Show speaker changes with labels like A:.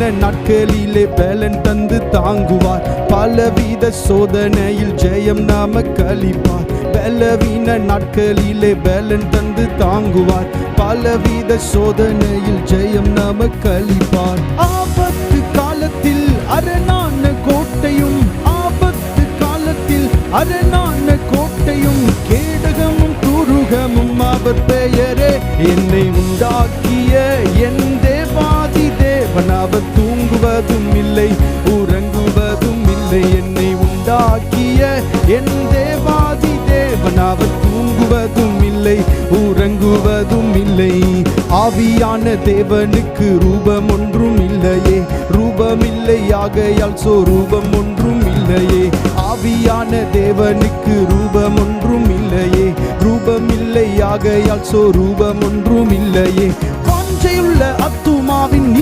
A: பலவீன நாட்களிலே பலன் தந்து தாங்குவார். பலவித சோதனையில் ஜெயம் நாம கழிப்பார். பலவீன நாட்களிலே பலன் தந்து தாங்குவார். பலவித சோதனையில் ஜெயம் நாம கழிப்பார். ஆபத்து காலத்தில் அரணான கோட்டையும் ஆபத்து காலத்தில் அரணான கோட்டையும் கேடகமும் துருகமும் அவர் பெயரே என்னை உண்டாக்கிய என் தேவாதி தூங்குவதும் இல்லை உறங்குவதும் இல்லை. என்னை உண்டாக்கிய என் தேவாதி தேவன் தூங்குவதும் இல்லை உறங்குவதும் இல்லை. ஆவியான தேவனுக்கு ரூபம் ஒன்றும் இல்லையே ரூபம் இல்லையாகையால் சோ ரூபம் ஒன்றும் இல்லையே. ஆவியான தேவனுக்கு ரூபம் ஒன்றும் இல்லையே ரூபம் இல்லையாகையால் சோ ரூபம் ஒன்றும் இல்லையே. வாஞ்சையுள்ள